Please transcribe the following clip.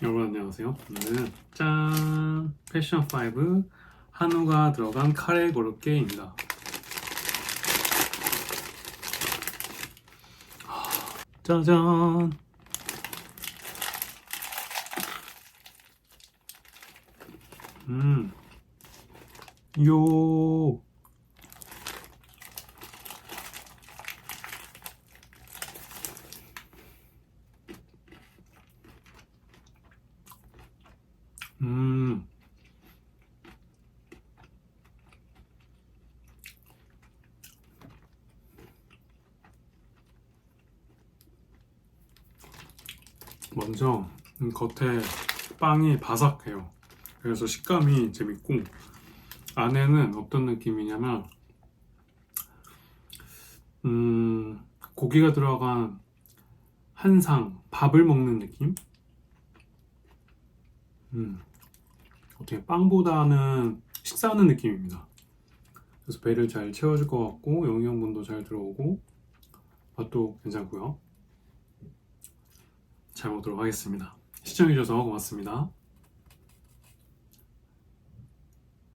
여러분 안녕하세요. 오늘은 짠 패션 5 한우가 들어간 카레 고로케입니다. 짜잔. 음. 요. 음. 먼저 음, 겉에 빵이 바삭해요. 그래서 식감이 재밌고 안에는 어떤 느낌이냐면 음, 고기가 들어간 한상 밥을 먹는 느낌? 음, 어떻게 빵보다는 식사하는 느낌입니다. 그래서 배를 잘 채워줄 것 같고 영양분도 잘 들어오고 맛도 괜찮고요. 잘 먹도록 하겠습니다. 시청해주셔서 고맙습니다.